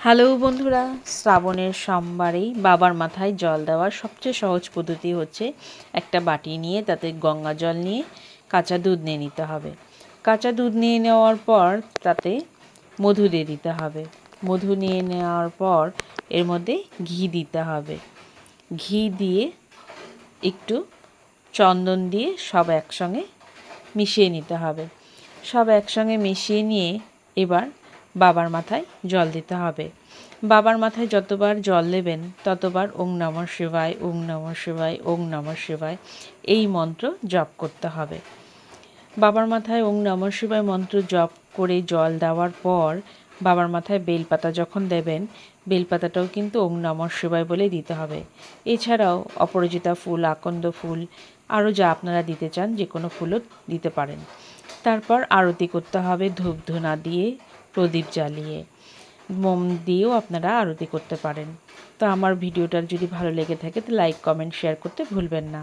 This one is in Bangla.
হ্যালো বন্ধুরা, শ্রাবণের সোমবারেই বাবার মাথায় জল দেওয়ার সবচেয়ে সহজ পদ্ধতি হচ্ছে একটা বাটি নিয়ে তাতে গঙ্গা জল নিয়ে কাঁচা দুধ নিয়ে নিতে হবে। কাঁচা দুধ নিয়ে নেওয়ার পর তাতে মধু দিয়ে দিতে হবে। মধু নিয়ে নেওয়ার পর এর মধ্যে ঘি দিতে হবে। ঘি দিয়ে একটু চন্দন দিয়ে সব একসঙ্গে মিশিয়ে নিতে হবে। সব একসঙ্গে মিশিয়ে নিয়ে এবার বাবার মাথায় জল দিতে হবে। বাবার মাথায় যতবার জল দেবেন, ততবার ওং নম শিবায়, ওং নম শিবায়, ওং নম শিবায় এই মন্ত্র জপ করতে হবে। বাবার মাথায় ওং নম শিবায় মন্ত্র জপ করে জল দেওয়ার পর বাবার মাথায় বেলপাতা যখন দেবেন, বেলপাতাটাও কিন্তু ওং নম শিবায় বলে দিতে হবে। এছাড়াও অপরাজিতা ফুল, আকন্দ ফুল, আরও যা আপনারা দিতে চান যে কোনো ফুলও দিতে পারেন। তারপর আরতি করতে হবে ধূপ ধুনা দিয়ে প্রদীপ জ্বালিয়ে মোম দিয়েও আপনারা আরতি করতে পারেন। তো আমার ভিডিওটার যদি ভালো লেগে থাকে, তো লাইক কমেন্ট শেয়ার করতে ভুলবেন না।